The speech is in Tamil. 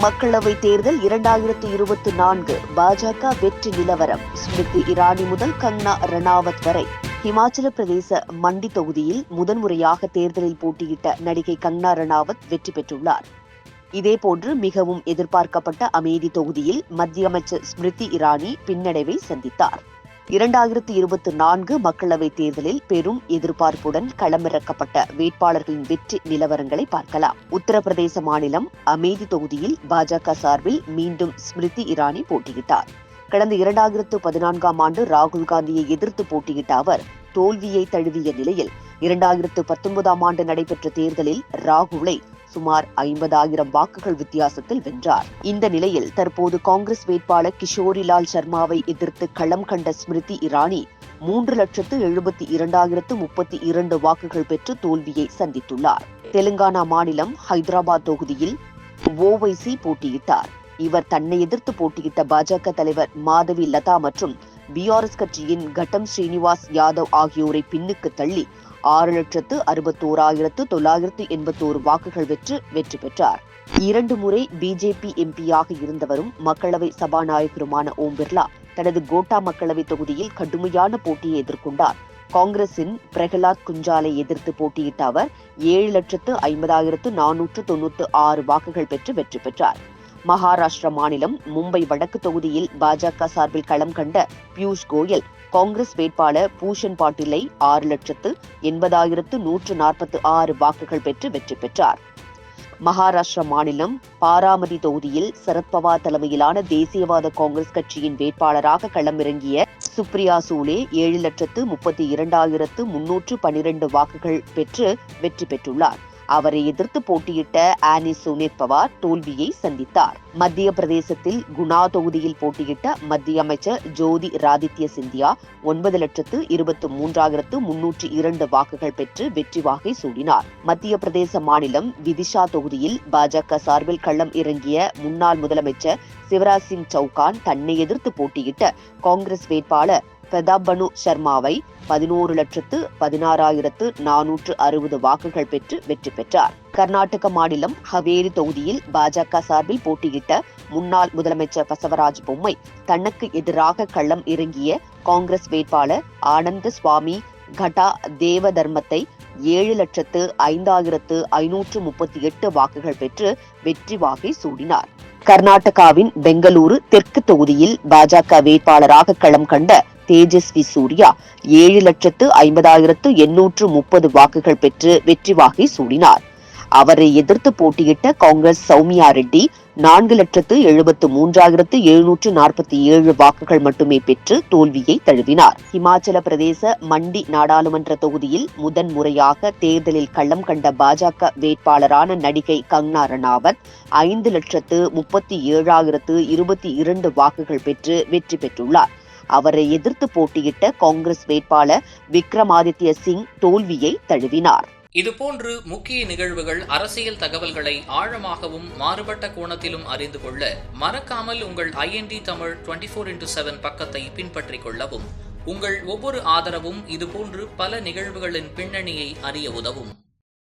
மக்களவை தேர்தல் இரண்டாயிரத்து இருபத்தி நான்கு பாஜக வெற்றி நிலவரம். ஸ்மிருதி இரானி முதல் கங்னா ரணாவத் வரை. ஹிமாச்சல பிரதேச மண்டி தொகுதியில் முதன்முறையாக தேர்தலில் போட்டியிட்ட நடிகை கங்னா ரணாவத் வெற்றி பெற்றுள்ளார். இதேபோன்று மிகவும் எதிர்பார்க்கப்பட்ட அமேதி தொகுதியில் மத்திய அமைச்சர் ஸ்மிருதி இரானி பின்னடைவை சந்தித்தார். இரண்டாயிரத்தி இருபத்தி நான்கு மக்களவைத் தேர்தலில் பெரும் எதிர்பார்ப்புடன் களமிறக்கப்பட்ட வேட்பாளர்களின் வெற்றி நிலவரங்களை பார்க்கலாம். உத்தரப்பிரதேச மாநிலம் அமேதி தொகுதியில் பாஜக சார்பில் மீண்டும் ஸ்மிருதி இரானி போட்டியிட்டார். கடந்த இரண்டாயிரத்து பதினான்காம் ஆண்டு ராகுல் காந்தியை எதிர்த்து போட்டியிட்ட அவர் தோல்வியை தழுவிய நிலையில் இரண்டாயிரத்து பத்தொன்பதாம் ஆண்டு நடைபெற்ற தேர்தலில் ராகுலை சுமார் ஐம்பதாயிரம் வாக்குகள் வித்தியாசத்தில் வென்றார். இந்த நிலையில் தற்போது காங்கிரஸ் வேட்பாளர் கிஷோரிலால் சர்மாவை எதிர்த்து களம் கண்ட ஸ்மிருதி இரானி மூன்று லட்சத்து எழுபத்தி இரண்டாயிரத்து முப்பத்தி இரண்டு வாக்குகள் பெற்று தோல்வியை சந்தித்துள்ளார். தெலுங்கானா மாநிலம் ஹைதராபாத் தொகுதியில் ஓவைசி போட்டியிட்டார். இவர் தன்னை எதிர்த்து போட்டியிட்ட பாஜக தலைவர் மாதவி லதா மற்றும் பிஆர்எஸ் கட்சியின் கட்டம் ஸ்ரீனிவாஸ் யாதவ் ஆகியோரை பின்னுக்கு தள்ளி ஆறு லட்சத்து அறுபத்தோராயிரத்து தொள்ளாயிரத்து எண்பத்தோரு வாக்குகள் பெற்று வெற்றி பெற்றார். இரண்டு முறை பிஜேபி எம்பியாக இருந்தவரும் மக்களவை சபாநாயகருமான ஓம் பிர்லா தனது கோட்டா மக்களவை தொகுதியில் கடுமையான போட்டியை எதிர்கொண்டார். காங்கிரசின் பிரகலாத் குஞ்சாலை எதிர்த்து போட்டியிட்ட அவர் ஏழு லட்சத்து ஐம்பதாயிரத்து நானூற்று தொன்னூற்று ஆறு வாக்குகள் பெற்று வெற்றி பெற்றார். மகாராஷ்டிரா மாநிலம் மும்பை வடக்கு தொகுதியில் பாஜக சார்பில் களம் கண்ட பியூஷ் கோயல் காங்கிரஸ் வேட்பாளர் பூஷன் பாட்டிலை ஆறு லட்சத்து எண்பதாயிரத்து நூற்று நாற்பத்து ஆறு வாக்குகள் பெற்று வெற்றி பெற்றார். மகாராஷ்டிரா மாநிலம் பாராமதி தொகுதியில் சரத்பவார் தலைமையிலான தேசியவாத காங்கிரஸ் கட்சியின் வேட்பாளராக களமிறங்கிய சுப்ரியா சூலே ஏழு லட்சத்து முப்பத்தி இரண்டாயிரத்து முன்னூற்று பனிரெண்டு வாக்குகள் பெற்று வெற்றி பெற்றுள்ளார். அவரை எதிர்த்து போட்டியிட்ட ஆனி சுனேத் பவார் தோல்வியை சந்தித்தார். மத்திய பிரதேசத்தில் குணா தொகுதியில் போட்டியிட்ட மத்திய அமைச்சர் ஜோதி ராதித்ய சிந்தியா ஒன்பது லட்சத்து இருபத்தி மூன்றாயிரத்து முன்னூற்றி இரண்டு வாக்குகள் பெற்று வெற்றி வாகை சூடினார். மத்திய பிரதேச மாநிலம் விதிஷா தொகுதியில் பாஜக சார்பில் களம் இறங்கிய முன்னாள் முதலமைச்சர் சிவராஜ் சிங் சௌகான் தன்னை எதிர்த்து போட்டியிட்ட காங்கிரஸ் வேட்பாளர் பெதாபனு சர்மாவை பதினோரு லட்சத்து பதினாறாயிரத்து நானூற்று அறுபது வாக்குகள் பெற்று வெற்றி பெற்றார். கர்நாடக மாநிலம் ஹவேரி தொகுதியில் பாஜக சார்பில் போட்டியிட்ட முன்னாள் முதலமைச்சர் பசவராஜ் பொம்மை தனக்கு எதிராக களம் இறங்கிய காங்கிரஸ் வேட்பாளர் ஆனந்த சுவாமி கடா தேவ தர்மத்தை ஏழு லட்சத்து ஐந்தாயிரத்து ஐநூற்று முப்பத்தி எட்டு வாக்குகள் பெற்று வெற்றி வாகை சூடினார். கர்நாடகாவின் பெங்களூரு தெற்கு தொகுதியில் பாஜக வேட்பாளராக களம் கண்ட தேஜஸ்வி சூர்யா ஏழு லட்சத்து ஐம்பதாயிரத்து எண்ணூற்று முப்பது வாக்குகள் பெற்று வெற்றி வாகை சூடினார். அவரை எதிர்த்து போட்டியிட்ட காங்கிரஸ் சௌமியா ரெட்டி நான்கு லட்சத்து எழுபத்து மூன்றாயிரத்து எழுநூற்று நாற்பத்தி ஏழு வாக்குகள் மட்டுமே பெற்று தோல்வியை தழுவினார். இமாச்சல பிரதேச மண்டி நாடாளுமன்ற தொகுதியில் முதன் முறையாக தேர்தலில் களம் கண்ட பாஜக வேட்பாளரான நடிகை கங்னா ரணாவத் ஐந்து லட்சத்து முப்பத்தி ஏழாயிரத்து இருபத்தி இரண்டு வாக்குகள் பெற்று வெற்றி பெற்றுள்ளார். அவரை எதிர்த்து போட்டியிட்ட காங்கிரஸ் வேட்பாளர் விக்ரமாதித்ய சிங் தோல்வியை தழுவினார். இதுபோன்று முக்கிய நிகழ்வுகள் அரசியல் தகவல்களை ஆழமாகவும் மாறுபட்ட கோணத்திலும் அறிந்து கொள்ள மறக்காமல் உங்கள் IND Tamil twenty four into seven பக்கத்தை பின்பற்றிக் கொள்ளவும். உங்கள் ஒவ்வொரு ஆதரவும் இதுபோன்று பல நிகழ்வுகளின் பின்னணியை அறிய உதவும்.